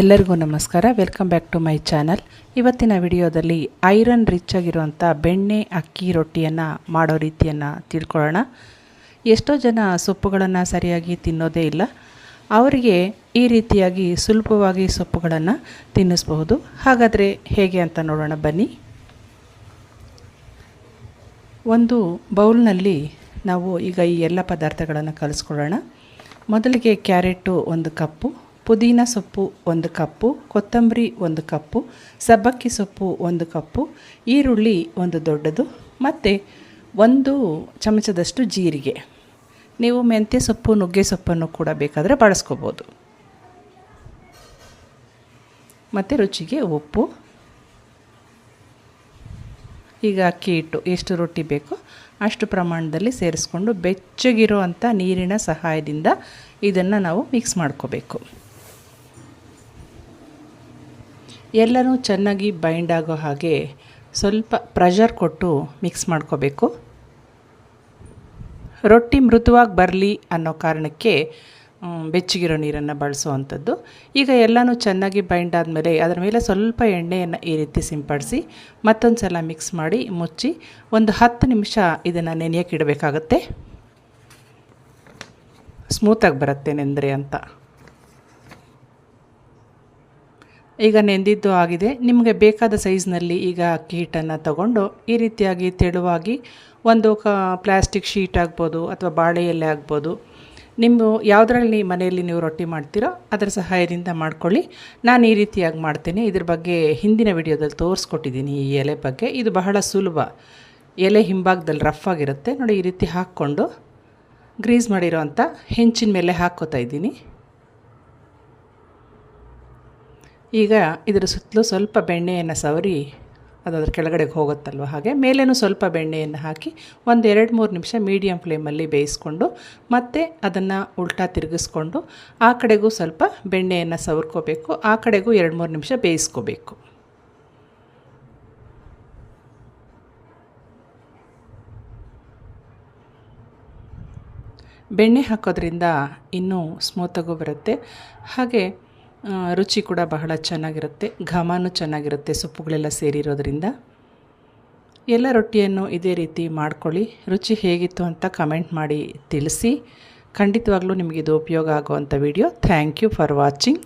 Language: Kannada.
ಎಲ್ಲರಿಗೂ ನಮಸ್ಕಾರ. Welcome back to my channel ಇವತ್ತಿನ ವಿಡಿಯೋದಲ್ಲಿ ಐರನ್ ರಿಚ್ ಆಗಿರುವಂಥ ಬೆಣ್ಣೆ, ಅಕ್ಕಿ ರೊಟ್ಟಿಯನ್ನು ಮಾಡೋ ರೀತಿಯನ್ನು ತಿಳ್ಕೊಳ್ಳೋಣ. ಎಷ್ಟೋ ಜನ ಸೊಪ್ಪುಗಳನ್ನು ಸರಿಯಾಗಿ ತಿನ್ನೋದೇ ಇಲ್ಲ. ಅವರಿಗೆ ಈ ರೀತಿಯಾಗಿ ಸುಲಭವಾಗಿ ಸೊಪ್ಪುಗಳನ್ನು ತಿನ್ನಿಸ್ಬಹುದು. ಹಾಗಾದರೆ ಹೇಗೆ ಅಂತ ನೋಡೋಣ, ಬನ್ನಿ. ಒಂದು ಬೌಲ್ನಲ್ಲಿ ನಾವು ಈಗ ಈ ಎಲ್ಲ ಪದಾರ್ಥಗಳನ್ನು ಕಲಿಸ್ಕೊಳ್ಳೋಣ. ಮೊದಲಿಗೆ ಕ್ಯಾರೆಟು ಒಂದು ಕಪ್ಪು. ಪುದೀನ ಸೊಪ್ಪು ಒಂದು ಕಪ್ಪು, ಕೊತ್ತಂಬರಿ ಒಂದು ಕಪ್ಪು, ಸಬ್ಬಕ್ಕಿ ಸೊಪ್ಪು ಒಂದು ಕಪ್ಪು, ಈರುಳ್ಳಿ ಒಂದು ದೊಡ್ಡದು ಮತ್ತು ಒಂದು ಚಮಚದಷ್ಟು ಜೀರಿಗೆ. ನೀವು ಮೆಂತ್ಯ ಸೊಪ್ಪು, ನುಗ್ಗೆ ಸೊಪ್ಪನ್ನು ಕೂಡ ಬೇಕಾದರೆ ಬಳಸ್ಕೋಬೋದು. ಮತ್ತು ರುಚಿಗೆ ಉಪ್ಪು. ಈಗ ಅಕ್ಕಿ ಹಿಟ್ಟು ಎಷ್ಟು ರೊಟ್ಟಿ ಬೇಕೋ ಅಷ್ಟು ಪ್ರಮಾಣದಲ್ಲಿ ಸೇರಿಸ್ಕೊಂಡು ಬೆಚ್ಚಗಿರೋ ಅಂಥ ನೀರಿನ ಸಹಾಯದಿಂದ ಇದನ್ನು ನಾವು ಮಿಕ್ಸ್ ಮಾಡ್ಕೋಬೇಕು. ಎಲ್ಲನೂ ಚೆನ್ನಾಗಿ ಬೈಂಡ್ ಆಗೋ ಹಾಗೆ ಸ್ವಲ್ಪ ಪ್ರೆಷರ್ ಕೊಟ್ಟು ಮಿಕ್ಸ್ ಮಾಡ್ಕೋಬೇಕು. ರೊಟ್ಟಿ ಮೃದುವಾಗಿ ಬರಲಿ ಅನ್ನೋ ಕಾರಣಕ್ಕೆ ಬೆಚ್ಚಗಿರೋ ನೀರನ್ನು ಬಳಸುವಂಥದ್ದು. ಈಗ ಎಲ್ಲನೂ ಚೆನ್ನಾಗಿ ಬೈಂಡ್ ಆದಮೇಲೆ ಅದರ ಮೇಲೆ ಸ್ವಲ್ಪ ಎಣ್ಣೆಯನ್ನು ಈ ರೀತಿ ಸಿಂಪಡಿಸಿ ಮತ್ತೊಂದು ಸಲ ಮಿಕ್ಸ್ ಮಾಡಿ ಮುಚ್ಚಿ ಒಂದು ಹತ್ತು ನಿಮಿಷ ಇದನ್ನು ನೆನೆಯೋಕೆ ಇಡಬೇಕಾಗತ್ತೆ. ಸ್ಮೂತಾಗಿ ಬರುತ್ತೆ ನೆಂದರೆ ಅಂತ. ಈಗ ನೆಂದಿದ್ದು ಆಗಿದೆ. ನಿಮಗೆ ಬೇಕಾದ ಸೈಜ್ನಲ್ಲಿ ಈಗ ಅಕ್ಕಿ ಹಿಟ್ಟನ್ನು ತಗೊಂಡು ಈ ರೀತಿಯಾಗಿ ತೆಳುವಾಗಿ ಒಂದು ಕ ಪ್ಲ್ಯಾಸ್ಟಿಕ್ ಶೀಟ್ ಆಗ್ಬೋದು ಅಥವಾ ಬಾಳೆ ಎಲೆ ಆಗ್ಬೋದು. ನಿಮ್ಮ ಯಾವುದರಲ್ಲಿ ಮನೆಯಲ್ಲಿ ನೀವು ರೊಟ್ಟಿ ಮಾಡ್ತೀರೋ ಅದರ ಸಹಾಯದಿಂದ ಮಾಡ್ಕೊಳ್ಳಿ. ನಾನು ಈ ರೀತಿಯಾಗಿ ಮಾಡ್ತೀನಿ. ಇದ್ರ ಬಗ್ಗೆ ಹಿಂದಿನ ವಿಡಿಯೋದಲ್ಲಿ ತೋರಿಸ್ಕೊಟ್ಟಿದ್ದೀನಿ ಈ ಎಲೆ ಬಗ್ಗೆ. ಇದು ಬಹಳ ಸುಲಭ. ಎಲೆ ಹಿಂಭಾಗದಲ್ಲಿ ರಫ್ ಆಗಿರುತ್ತೆ. ನೋಡಿ ಈ ರೀತಿ ಹಾಕ್ಕೊಂಡು ಗ್ರೀಸ್ ಮಾಡಿರೋ ಅಂಥ ಹೆಂಚಿನ ಮೇಲೆ ಹಾಕ್ಕೋತಾ ಇದ್ದೀನಿ. ಈಗ ಇದರ ಸುತ್ತಲೂ ಸ್ವಲ್ಪ ಬೆಣ್ಣೆಯನ್ನು ಸವರಿ ಅದು ಅದ್ರ ಕೆಳಗಡೆಗೆ ಹೋಗುತ್ತಲ್ವ ಹಾಗೆ, ಮೇಲೇನು ಸ್ವಲ್ಪ ಬೆಣ್ಣೆಯನ್ನು ಹಾಕಿ ಒಂದು ಎರಡು ಮೂರು ನಿಮಿಷ ಮೀಡಿಯಮ್ ಫ್ಲೇಮಲ್ಲಿ ಬೇಯಿಸ್ಕೊಂಡು ಮತ್ತೆ ಅದನ್ನು ಉಲ್ಟಾ ತಿರುಗಿಸ್ಕೊಂಡು ಆ ಕಡೆಗೂ ಸ್ವಲ್ಪ ಬೆಣ್ಣೆಯನ್ನು ಸವರ್ಕೋಬೇಕು, ಆ ಕಡೆಗೂ ಎರಡು ಮೂರು ನಿಮಿಷ ಬೇಯಿಸ್ಕೋಬೇಕು. ಬೆಣ್ಣೆ ಹಾಕೋದ್ರಿಂದ ಇನ್ನೂ ಸ್ಮೂತಾಗೂ ಬರುತ್ತೆ. ಹಾಗೆ ರುಚಿ ಕೂಡ ಬಹಳ ಚೆನ್ನಾಗಿರುತ್ತೆ, ಘಮನೂ ಚೆನ್ನಾಗಿರುತ್ತೆ ಸೊಪ್ಪುಗಳೆಲ್ಲ ಸೇರಿರೋದ್ರಿಂದ. ಎಲ್ಲ ರೊಟ್ಟಿಯನ್ನು ಇದೇ ರೀತಿ ಮಾಡ್ಕೊಳ್ಳಿ. ರುಚಿ ಹೇಗಿತ್ತು ಅಂತ ಕಮೆಂಟ್ ಮಾಡಿ ತಿಳಿಸಿ. ಖಂಡಿತವಾಗ್ಲೂ ನಿಮಗಿದು ಉಪಯೋಗ ಆಗುವಂಥ video. Thank you for watching.